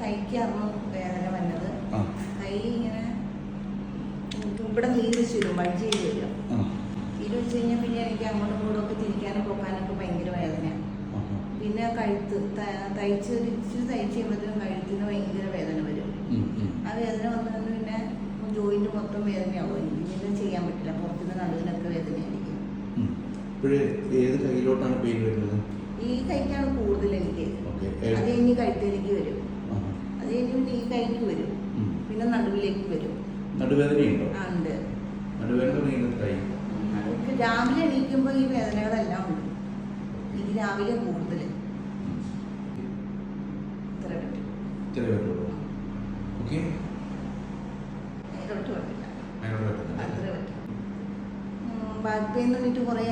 കൈക്കായിരുന്നു വേദന വന്നത്. കൈ ഇങ്ങനെ ഇവിടെ നീര് വെച്ച് വരും വഴി ചെയ്ത് നീര് വെച്ച് കഴിഞ്ഞാൽ പിന്നെ എനിക്ക് അങ്ങോട്ടും ഇങ്ങോട്ടും ഒക്കെ തിരിക്കാനും പോക്കാനൊക്കെ ഭയങ്കര വേദനയാണ് പിന്നെ കഴുത്ത് തയ്ച്ച് ഒരു ഇച്ചിരി തയ്ച്ച് കഴിയുമ്പോഴത്തേക്കും കഴുത്തിന് ഭയങ്കര വേദന വരും. ആ വേദന വന്നുകൊണ്ട് പിന്നെ ജോയിന്റ് മൊത്തം വേദനയാവും. പിന്നെ ചെയ്യാൻ പറ്റില്ല. പുറത്തുനിന്ന് നടുവിനൊക്കെ വേദനയായിരിക്കും. ഏത് കൈയിലോട്ടാണ് പെയിൻ വരുന്നത്? ഈ കൈക്കാണ് കൂടുതൽ എനിക്ക്. അത് കഴിഞ്ഞ് കഴുത്തിലേക്ക് പിന്നെ വരും. പിന്നെ നടുവിലേക്ക് വരും. നടുവേദനയുണ്ടോ? ഉണ്ട്. നടുവേദന രാവിലെ എണീക്കുമ്പോൾ ഈ വേദനകളെല്ലാം ഉണ്ട്. എനിക്ക് രാവിലെ കൂടുതൽ ബാക്ക് പെയിൻ കുറേ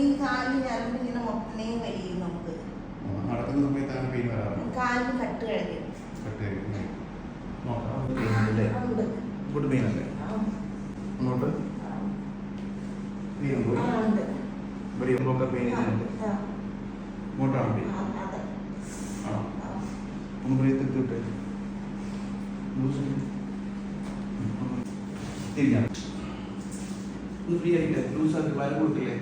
ഈ കാലിൽ കഴിയും നമുക്ക്. നടക്കുന്ന സമയത്താണ് കാലിൽ കട്ട് കഴിയും കട്ടായിരിക്കും നോക്കാം പെയിനല്ലേ ഉണ്ട്. ഇങ്ങോട്ട് പെയിൻ അല്ലേ ആ, അങ്ങോട്ട് ഉണ്ട്. ഇവിടെ ഇമ്പൊക്കെ പെയിൻ ആ, ചെയ്യുന്നുണ്ട് ആ, ഇങ്ങോട്ടാണ് അതെ. ആണോ. ഒന്ന് ബ്രീത്ത് എടുത്തിട്ട് തിരിഞ്ഞാ. ഒന്ന് ഫ്രീ ആയിട്ട്. ലൂസ് ആക്കി വരം കൊടുക്കില്ലേ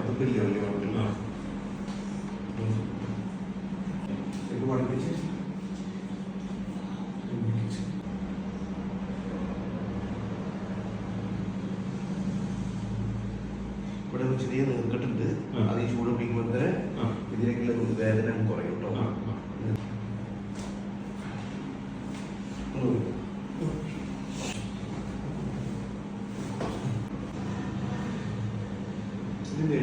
അപ്പൊ ഇല്ല? വലിയ കുഴപ്പമില്ല. പഠിപ്പിച്ച്. ഇവിടെ ഒരു ചെറിയ നീർക്കെട്ടുണ്ട്. അത് ഈ ചൂട് പിടിക്കുമ്പോൾ തന്നെ ഇതിലേക്കുള്ള വേദന കുറയും കേട്ടോ. ഇതിന്റെ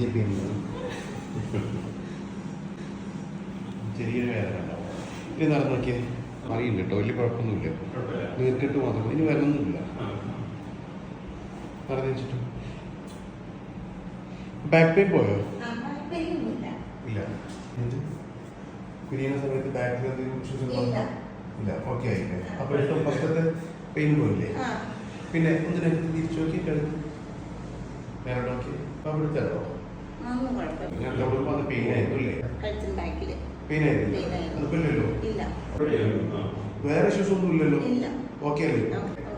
ചെറിയ പെയിൻ ചെറിയൊരു വേദന ഉണ്ടാവും. ഇനി നടന്നു നോക്കിയേ അറിയില്ല കേട്ടോ വലിയ കുഴപ്പമൊന്നുമില്ല. നീർക്കെട്ട് മാത്രം. ഇനി വരണമൊന്നുമില്ല പറഞ്ഞു വെച്ചിട്ട്. ബാക്ക് പെയിൻ പോയോ. ഇല്ല. പിരിയുന്ന സമയത്ത് ബാക്കിൽ എന്തെങ്കിലും ഉണ്ടോ? ഇല്ല. ഇല്ല. ഓക്കെ ആയില്ലേ. അപ്പോൾ ഏറ്റവും ഫസ്റ്റത്തെ പെയിൻ പോയില്ലേ? ആ, പിന്നെ ഒന്നിനെ തിരിച്ചു നോക്കി കഴിഞ്ഞു വേറെ നോക്കി അവിടെ അതൊന്നും വേറെ ഇഷ്യൂസ് ഒന്നും ഇല്ലല്ലോ? ഇല്ല. ഓക്കെ അല്ലേ? ഓക്കെ.